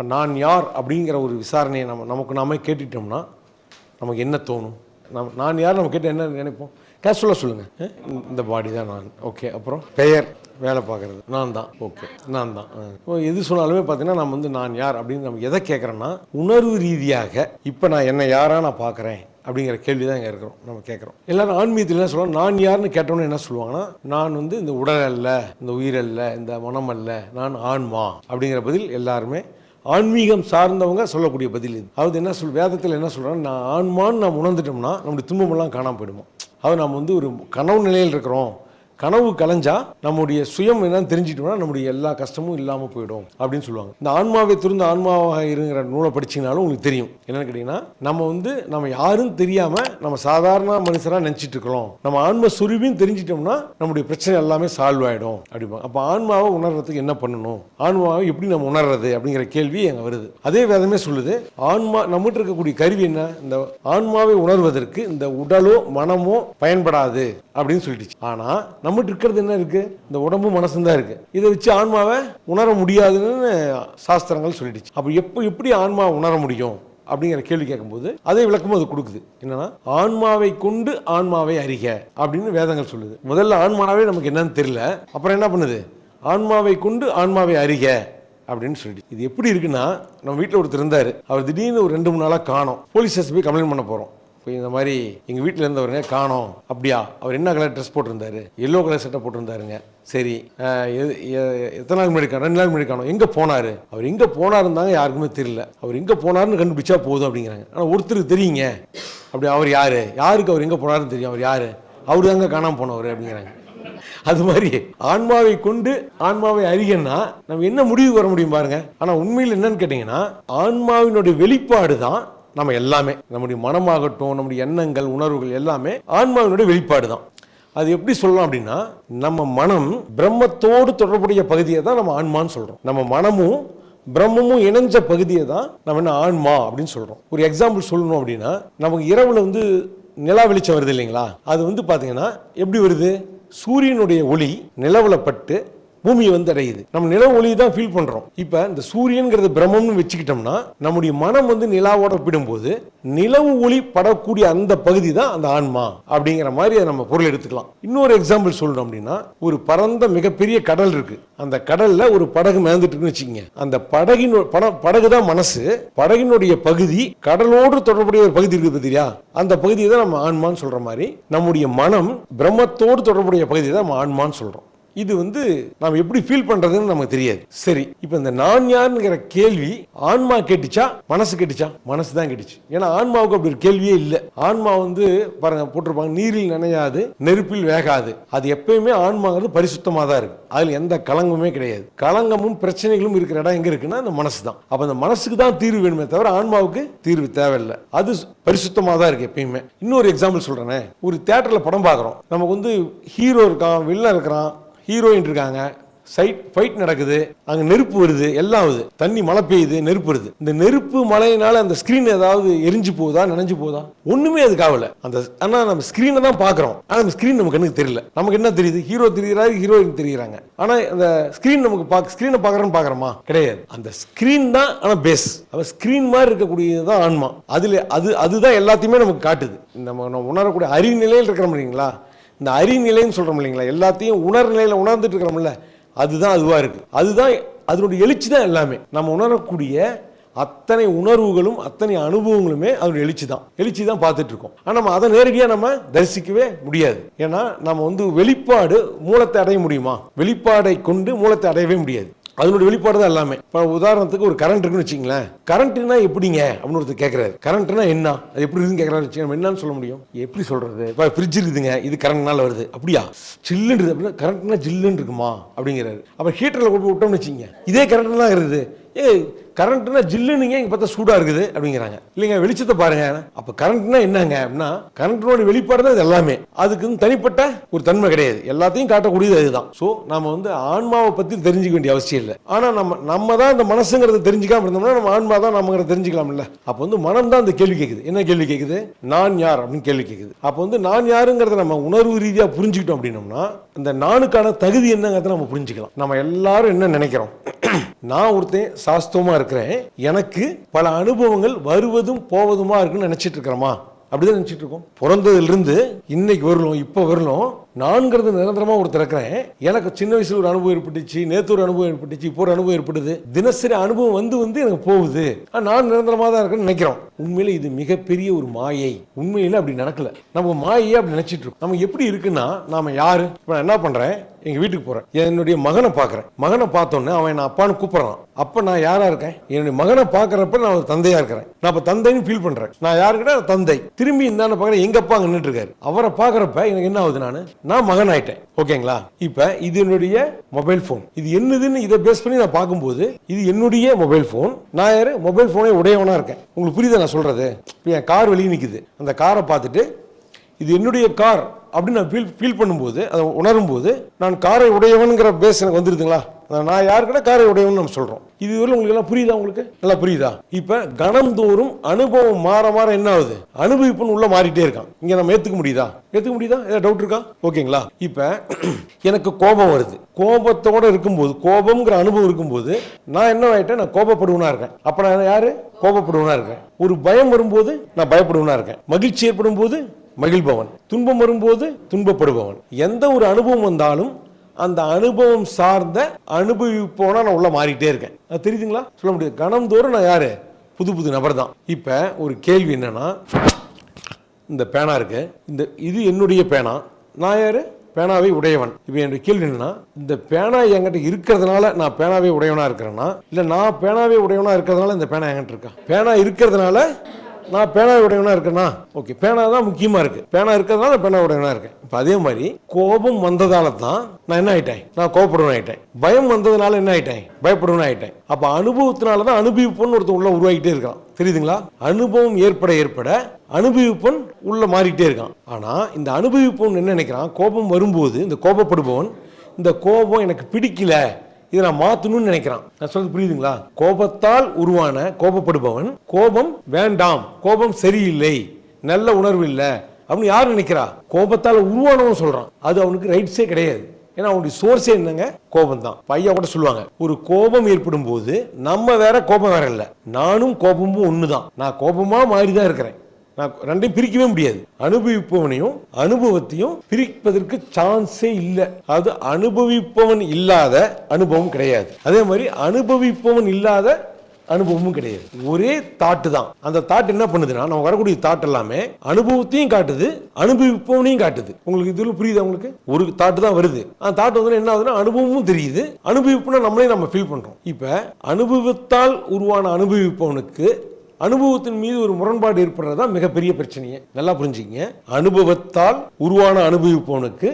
இப்போ நான் யார் அப்படிங்கிற ஒரு விசாரணையை நம்ம நமக்கு நாமே கேட்டுட்டோம்னா நமக்கு என்ன தோணும்? நம்ம நான் யார்? நம்ம கேட்டு என்ன நினைப்போம்? கேஷுவலாக சொல்லுங்கள் இந்த பாடி தான் நான். ஓகே அப்புறம்? பெயர். வேலை பார்க்குறது. நான் தான். ஓகே நான் தான். இப்போ எது சொன்னாலுமே பார்த்தீங்கன்னா நம்ம வந்து நான் யார் அப்படின்னு நம்ம எதை கேட்குறோன்னா உணர்வு ரீதியாக இப்போ நான் என்ன யாராக நான் பார்க்குறேன் அப்படிங்கிற கேள்வி தான் இங்கே இருக்கிறோம். நம்ம கேட்குறோம் எல்லாரும் ஆன்மீகத்தில் என்ன சொல்லுவாங்க? நான் யாருன்னு கேட்டோன்னு என்ன சொல்லுவாங்கன்னா நான் வந்து இந்த உடல் அல்ல இந்த உயிர் அல்ல இந்த மனம் அல்ல நான் ஆன்மா அப்படிங்கிற பதில் எல்லாருமே ஆன்மீகம் சார்ந்தவங்க சொல்லக்கூடிய பதில் இது. அதாவது என்ன சொல் வேதத்தில் என்ன சொல்கிறாங்க நான் ஆன்மான்னு நாம் உணர்ந்துட்டோம்னா நம்முடைய துன்பமெல்லாம் காணாமல் போயிடுமா. அது நம்ம வந்து ஒரு கனவு நிலையில் இருக்கிறோம். கனவு கலைஞ்சா நம்முடைய சுயம் என்னன்னு தெரிஞ்சிட்டோம்னா நம்முடைய எல்லா கஷ்டமும் இல்லாமல் போயிடும் அப்படின்னு சொல்லுவாங்க. இந்த ஆன்மாவை திருந்த ஆன்மாவாக இருங்கிற நூலை படிச்சீங்கனாலும் உங்களுக்கு தெரியும். என்னன்னு கேட்டிங்கன்னா நம்ம வந்து நம்ம யாரும் தெரியாமல் நம்ம சாதாரண மனுஷராக நினச்சிட்டு இருக்கிறோம். நம்ம ஆன்ம சுருபின்னு தெரிஞ்சிட்டோம்னா நம்முடைய பிரச்சனை எல்லாமே சால்வ் ஆகிடும் அப்படிப்பாங்க அப்போ ஆன்மாவை உணர்றதுக்கு என்ன பண்ணணும்? ஆன்மாவை எப்படி நம்ம உணர்றது அப்படிங்கிற கேள்வி அங்கே வருது. அதே வேதமே சொல்லுது ஆன்மா நம்மகிட்ட இருக்கக்கூடிய கருவி என்ன? இந்த ஆன்மாவை உணர்வதற்கு இந்த உடலோ மனமோ பயன்படாது அப்படின்னு சொல்லிடுச்சு. ஆனா நம்மகிட்ட இருக்கிறது என்ன இருக்கு? இந்த உடம்பு மனசும் தான் இருக்கு. இதை வச்சு ஆன்மாவை உணர முடியாதுன்னு சாஸ்திரங்கள் சொல்லிடுச்சு. அப்போ எப்போ எப்படி ஆன்மா உணர முடியும்? அப்படிங்கிற கேள்வி கேட்கும்போது அதே விளக்கமும் அது கொடுக்குது. என்னன்னா ஆன்மாவை கொண்டு ஆன்மாவை அறிக அப்படின்னு வேதங்கள் சொல்லுது. முதல்ல ஆன்மாவே நமக்கு என்னன்னு தெரியல. அப்புறம் என்ன பண்ணுது? ஆன்மாவை கொண்டு ஆன்மாவை அறிக அப்படின்னு சொல்லிட்டு இது எப்படி இருக்குன்னா நம்ம வீட்டில் ஒருத்தர் இருந்தார். அவர் திடீர்னு ஒரு ரெண்டு மூணு நாளாக காணும். போலீஸ் ஸ்டேஷன் போய் கம்ப்ளைண்ட் பண்ண போகிறோம் இப்போ இந்த மாதிரி எங்கள் வீட்டில் இருந்தவருங்க காணோம். அப்படியா? அவர் என்ன கலர் ட்ரெஸ் போட்டிருந்தாரு? எல்லோ கலர் சட்டை போட்டிருந்தாருங்க. சரி. எது- எ- எத்தனை நாள் முன்னாடி ரெண்டு நாள் முன்னாடி காணோம். எங்கே போனார்? அவர் எங்கே போனாருந்தாங்க யாருக்குமே தெரியல. அவர் எங்கே போனாருன்னு கண்டுபிடிச்சா போதும் அப்படிங்கிறாங்க. ஆனால் ஒருத்தருக்கு தெரியுங்க. அப்படி அவர் யார்? யாருக்கு அவர் எங்கே போனாருன்னு தெரியும். அவர் யார்? அவர் தாங்க காணாமல் போனவர் அப்படிங்கிறாங்க. அது மாதிரி ஆன்மாவை கொண்டு ஆன்மாவை அறிகன்னா நம்ம என்ன முடிவு வர முடியும் பாருங்க. ஆனா உண்மையில் என்னன்னு கேட்டீங்கன்னா ஆன்மாவினுடைய வெளிப்பாடு தான் நம்ம எல்லாமே நம்முடைய மனமாகட்டும் நம்முடைய எண்ணங்கள் உணர்வுகள் எல்லாமே ஆன்மாவினுடைய வெளிப்பாடு தான். அது எப்படி சொல்லலாம் அப்படின்னா நம்ம மனம் பிரம்மத்தோடு தொடர்புடைய பகுதியை தான் நம்ம ஆன்மான்னு சொல்கிறோம் நம்ம மனமும் பிரம்மமும் இணைஞ்ச பகுதியை தான் நம்ம என்ன ஆன்மா அப்படின்னு சொல்கிறோம் ஒரு எக்ஸாம்பிள் சொல்லணும் அப்படின்னா நமக்கு இரவில் வந்து நிலா வெளிச்சம் வருது இல்லைங்களா? அது வந்து பார்த்தீங்கன்னா எப்படி வருது? சூரியனுடைய ஒளி நிலவுல பட்டு பூமி வந்து அடையுது நம்ம நில ஒளி தான் ஃபீல் பண்றோம். இப்ப இந்த சூரியன்கிறது பிரம்மம்னு வச்சுக்கிட்டோம்னா நம்முடைய மனம் வந்து நிலாவோட ஒப்பிடும்போது நிலவு ஒளி படக்கூடிய அந்த பகுதி தான் அந்த ஆன்மா அப்படிங்கிற மாதிரி அதை நம்ம பொருள் எடுத்துக்கலாம். இன்னொரு எக்ஸாம்பிள் சொல்லணும் அப்படின்னா ஒரு பரந்த மிகப்பெரிய கடல் இருக்கு. அந்த கடல்ல ஒரு படகு மிதந்துட்டு இருக்குன்னு வச்சுக்கோங்க. அந்த படகின் பட படகு தான் மனசு. படகினுடைய பகுதி கடலோடு தொடர்புடைய ஒரு பகுதி இருக்குது பார்த்தியா அந்த பகுதியை தான் நம்ம ஆன்மான்னு சொல்ற மாதிரி நம்முடைய மனம் பிரம்மத்தோடு தொடர்புடைய பகுதி தான் நம்ம ஆன்மான்னு சொல்றோம். இது வந்து நாம் எப்படி ஃபீல் பண்றதுன்னு நமக்கு தெரியாது. சரி இப்போ இந்த நான் யாருங்கிற கேள்வி ஆன்மா கேட்டுச்சா மனசு கேட்டுச்சா? மனசு தான் கேட்டுச்சு. ஏன்னா ஆன்மாவுக்கு அப்படி ஒரு கேள்வியே இல்லை. ஆன்மா வந்து பாருங்க போட்டிருப்பாங்க நீரில் நனையாது நெருப்பில் வேகாது. அது எப்பயுமே ஆன்மாங்கிறது பரிசுத்தமாக தான் இருக்கு. அதில் எந்த கலங்கமுமே கிடையாது. கலங்கமும் பிரச்சனைகளும் இருக்கிற இடம் எங்க இருக்குன்னா அந்த மனசு தான். அப்போ அந்த மனசுக்கு தான் தீர்வு வேணுமே தவிர ஆன்மாவுக்கு தீர்வு தேவையில்லை. அது பரிசுத்தமாக தான் இருக்கு எப்பயுமே. இன்னொரு எக்ஸாம்பிள் சொல்றேன். ஒரு தேட்டரில் படம் பார்க்குறோம். நமக்கு வந்து ஹீரோ இருக்கான் வில்லன் இருக்கிறான் ஹீரோயின் இருக்காங்க. சைட் ஃபைட் நடக்குது. அங்கே நெருப்பு வருது. எல்லாம் வருது. தண்ணி மழை பெய்யுது. நெருப்பு வருது. இந்த நெருப்பு மழையினால அந்த ஸ்கிரீன் ஏதாவது எரிஞ்சு போகுதா நினைஞ்சு போகுதா ஒன்றுமே அதுக்கு ஆகல அந்த ஆனால் நம்ம ஸ்க்ரீனை தான் பார்க்குறோம். ஆனால் அந்த ஸ்க்ரீன் நமக்கு கண்ணுக்கு தெரியல. நமக்கு என்ன தெரியுது? ஹீரோ தெரிகிறாரு ஹீரோயின் தெரிகிறாங்க ஆனால் அந்த ஸ்க்ரீன் நமக்கு பார்க்க ஸ்க்ரீனை பார்க்குறோன்னு பார்க்குறோமா? கிடையாது. அந்த ஸ்க்ரீன் தான் ஆனால் பேஸ் அவ ஸ்க்ரீன் மாதிரி இருக்கக்கூடியது தான் ஆன்மா. அதில் அது அதுதான் எல்லாத்தையுமே நமக்கு காட்டுது. நம்ம நம்ம உணரக்கூடிய அறிநிலையில் இருக்கிறோம் இல்லைங்களா? இந்த அறிநிலைன்னு சொல்கிறோம் இல்லைங்களா? எல்லாத்தையும் உணர்நிலையில் உணர்ந்துட்டு இருக்கிறோம்ல அதுதான் அதுவாக இருக்குது அதுதான் அதனுடைய எழுச்சி தான் எல்லாமே. நம்ம உணரக்கூடிய அத்தனை உணர்வுகளும் அத்தனை அனுபவங்களுமே அதனுடைய எழுச்சி தான். எழுச்சி தான் பார்த்துட்டு இருக்கோம். ஆனால் நம்ம அதை நேரடியாக நம்ம தரிசிக்கவே முடியாது. ஏன்னா நம்ம வந்து வெளிப்பாடு மூலத்தை அடைய முடியுமா? வெளிப்பாடை கொண்டு மூலத்தை அடையவே முடியாது. அதனுடைய வெளிப்பாடு தான் எல்லாமே. இப்போ உதாரணத்துக்கு ஒரு கரண்ட் இருக்குன்னு வச்சிங்களேன் கரண்ட்னா எப்படிங்க? அப்படின்னு ஒருத்தர் கேட்குறாரு கரண்ட்னா என்ன? அது எப்படி இருக்குன்னு கேட்குறாரு வச்சுக்கோங்க. நம்ம என்னன்னு சொல்ல முடியும்? எப்படி சொல்கிறது இப்போ ஃப்ரிட்ஜ் இருக்குதுங்க. இது கரண்ட்னால வருது. அப்படியா? சில்லுன்றது அப்படின்னா கரண்ட்னா ஜில்லுன்னு இருக்குமா? அப்படிங்கிறாரு. அப்போ ஹீட்டரில் கொண்டு விட்டோம்னு வச்சுங்க இதே கரண்ட் தான் இருக்குது. ஏய் கரண்ட்னா ஜில்லுனுங்க இங்கே பார்த்தா சூடாக இருக்குது அப்படிங்கிறாங்க. இல்லைங்க வெளிச்சத்தை பாருங்க. அப்போ கரண்ட்னா என்னங்க அப்படின்னா கரண்ட்னோட வெளிப்பாடு தான் இது எல்லாமே. அதுக்கு தனிப்பட்ட ஒரு தன்மை கிடையாது. எல்லாத்தையும் காட்டக்கூடியது அதுதான். ஸோ நம்ம வந்து ஆன்மாவை பற்றி தெரிஞ்சுக்க வேண்டிய அவசியம் இல்லை. ஆனால் நம்ம நம்ம தான் இந்த மனசுங்கிறத தெரிஞ்சுக்காம இருந்தோம்னா நம்ம ஆன்மா தான் நம்மங்கிறத தெரிஞ்சுக்கலாம்ல. அப்போ வந்து மனம் தான் அந்த கேள்வி கேட்குது என்ன கேள்வி கேட்குது நான் யார் அப்படின்னு கேள்வி கேட்குது அப்போ வந்து நான் யாருங்கிறத நம்ம உணர்வு ரீதியாக புரிஞ்சுக்கிட்டோம் அப்படின்னோம்னா இந்த நானுக்கான தகுதி என்னங்கிறத நம்ம புரிஞ்சுக்கலாம். நம்ம எல்லாரும் என்ன நினைக்கிறோம்? நான் ஒருத்தன் சாஸ்திரமா இருக்கிறேன். எனக்கு பல அனுபவங்கள் வருவதும் போவதுமா இருக்குன்னு நினைச்சிட்டு இருக்கிறோமா அப்படிதான் நினைச்சிட்டு இருக்கோம். பிறந்ததிலிருந்து இன்னைக்கு வரலும் இப்போ வரலும் நான்கிறது நிரந்தரமா ஒரு இருக்கிறேன். எனக்கு சின்ன வயசுல ஒரு அனுபவம் ஏற்பட்டுச்சு நேத்து ஒரு அனுபவம் ஏற்பட்டுச்சு இப்போ ஒரு அனுபவம் ஏற்படுது. தினசரி அனுபவம் வந்து வந்து எனக்கு போகுது. நான் நிரந்தரமா தான் இருக்கேன்னு நினைக்கிறோம். உண்மையில இது மிகப்பெரிய ஒரு மாயை. உண்மையில அப்படி நடக்கல. நம்ம மாயையே அப்படி நினைச்சிட்டு இருக்கோம். நம்ம எப்படி இருக்குன்னா நாம யாரு? இப்போ நான் என்ன பண்றேன்? எங்க வீட்டுக்கு போறேன். என்னுடைய மகனை பாக்குறேன் மகனை பார்த்தோன்னே அவன் நான் அப்பான்னு கூப்பிடுறான். அப்ப நான் யாரா இருக்கேன்? என்னுடைய மகனை பாக்குறப்ப நான் ஒரு தந்தையா இருக்கிறேன். நான் இப்ப தந்தைன்னு ஃபீல் பண்றேன். நான் யாருக்கிட்ட தந்தை. திரும்பி இந்தாண்ட பாக்குறேன் எங்க அப்பா நின்றுட்டு இருக்காரு. அவரை பாக்குறப்ப எனக்கு என்ன ஆகுது நான்? நான் மகன் ஆயிட்டேன் ஓகேங்களா? இப்ப இது என்னுடைய மொபைல் ஃபோன் இது என்னதுன்னு இதை பேஸ் பண்ணி நான் பார்க்கும்போது இது என்னுடைய மொபைல் ஃபோன் நான் யாரு? மொபைல் ஃபோனே உடையவனா இருக்கேன். உங்களுக்கு புரியுதா நான் சொல்றது? இப்போ என் கார் வெளியே நிற்குது அந்த காரை பார்த்துட்டு இது என்னுடைய கார் அப்படின்னு நான் ஃபீல் ஃபீல் பண்ணும்போது அதை உணரும்போது நான் காரை உடையவனுங்கிற பேஸ் எனக்கு வந்துருதுங்களா? நான் யாருக்கிட்ட காரை உடையவன் நம்ம சொல்கிறோம் இது வரையில் உங்களுக்கு எல்லாம் புரியுதா உங்களுக்கு? நல்லா புரியுதா? இப்போ கணந்தோறும் அனுபவம் மாற மாற என்ன ஆகுது? அனுபவிப்புன்னு உள்ள மாறிட்டே இருக்கான். இங்கே நம்ம ஏற்றுக்க முடியுதா? ஏற்றுக்க முடியுதா? ஏதாவது டவுட் இருக்கா? ஓகேங்களா? இப்போ எனக்கு கோபம் வருது. கோபத்தோடு இருக்கும்போது கோபம்ங்கிற அனுபவம் இருக்கும்போது நான் என்ன ஆகிட்டேன் நான் கோபப்படுவனா இருக்கேன். அப்போ நான் யார்? கோபப்படுவனா இருக்கேன். ஒரு பயம் வரும்போது நான் பயப்படுவனா இருக்கேன். மகிழ்ச்சி ஏற்படும் போது மகிழ்பவன். துன்பம் வரும்போது துன்பப்படுபவன். எந்த ஒரு அனுபவம் வந்தாலும் அந்த அனுபவம் சார்ந்த அனுபவிப்போனா நான் உள்ள மாறிட்டே இருக்கேன். அது தெரியுதுங்களா? சொல்ல முடியாது. கணம்தோறும் நான் யாரு? புது புது நபர் தான். இப்போ ஒரு கேள்வி என்னன்னா இந்த பேனா இருக்கு. இந்த இது என்னுடைய பேனா. நான் யாரு? பேனாவை உடையவன். இப்போ என்னுடைய கேள்வி என்னன்னா இந்த பேனா என்கிட்ட இருக்கிறதுனால நான் பேனாவே உடையவனா இருக்கிறேன்னா இல்லை நான் பேனாவே உடையவனா இருக்கிறதுனால இந்த பேனா என்கிட்ட இருக்கா? பேனா இருக்கிறதுனால நான் பேனா உடையவனா இருக்கேனா? ஓகே பேனா தான் முக்கியமா இருக்கு. பேனா இருக்கிறதுனால பேனா உடையவனா இருக்கேன். இப்போ அதே மாதிரி கோபம் வந்ததால தான் நான் என்ன ஆயிட்டேன்? நான் கோபப்படுவன் ஆயிட்டேன். பயம் வந்ததுனால என்ன ஆயிட்டேன்? பயப்படுவன் ஆயிட்டேன். அப்போ அனுபவத்தினால தான் அனுபவிப்புன்னு ஒருத்தன் உள்ள உருவாகிட்டே இருக்கான். தெரியுதுங்களா? அனுபவம் ஏற்பட ஏற்பட அனுபவிப்பன் உள்ள மாறிட்டே இருக்கான். ஆனா இந்த அனுபவிப்பவன் என்ன நினைக்கிறான்? கோபம் வரும்போது இந்த கோபப்படுபவன் இந்த கோபம் எனக்கு பிடிக்கல இதை நான் மாத்தணும்னு நினைக்கிறான். நான் சொல்றது புரியுதுங்களா? கோபத்தால் உருவான கோபப்படுபவன் கோபம் வேண்டாம் கோபம் சரியில்லை நல்ல உணர்வு இல்லை அப்படின்னு யார் நினைக்கிறா? கோபத்தால் உருவானவன் சொல்றான். அது அவனுக்கு ரைட்ஸே கிடையாது. ஏன்னா அவனுடைய சோர்ஸே என்னங்க? கோபம் தான் பையா கூட சொல்லுவாங்க ஒரு கோபம் ஏற்படும் போது நம்ம வேற கோபம் வேற இல்லை. நானும் கோபமும் ஒண்ணுதான். நான் கோபமா மாறி தான் இருக்கிறேன். நான் ரெண்டையும் பிரிக்கவே முடியாது. அனுபவிப்பவனையும் அனுபவத்தையும் பிரிப்பதற்கு சான்ஸே இல்லை. அது அனுபவிப்பவன் இல்லாத அனுபவம் கிடையாது. அதே மாதிரி அனுபவிப்பவன் இல்லாத அனுபவமும் கிடையாது. ஒரே தாட்டு தான். அந்த தாட் என்ன பண்ணுதுன்னா நம்ம வரக்கூடிய தாட் எல்லாமே அனுபவத்தையும் காட்டுது அனுபவிப்பவனையும் காட்டுது. உங்களுக்கு இதுல புரியுது உங்களுக்கு? ஒரு தாட்டு தான் வருது. அந்த தாட் வந்து என்ன ஆகுதுன்னா அனுபவமும் தெரியுது. அனுபவிப்புனா நம்மளே நம்ம ஃபீல் பண்றோம். இப்ப அனுபவத்தால் உருவான அனுபவிப்பவனுக்கு அனுபவத்தின் மீது ஒரு முரண்பாடு தான் மிகப்பெரிய பிரச்சனையே. நல்லா புரிஞ்சுங்க அனுபவத்தால் உருவான அனுபவிப்பவனுக்கு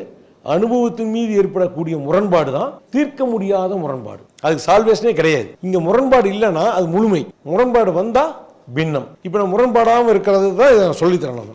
அனுபவத்தின் மீது ஏற்படக்கூடிய முரண்பாடு தான் தீர்க்க முடியாத முரண்பாடு. அதுக்கு சால்வேஷனே கிடையாது. இங்கே முரண்பாடு இல்லைன்னா அது முழுமை. முரண்பாடு வந்தால் பின்னம். இப்போ நான் முரண்பாடாகவும் இருக்கிறது தான் இதை நான் சொல்லித்தரணும்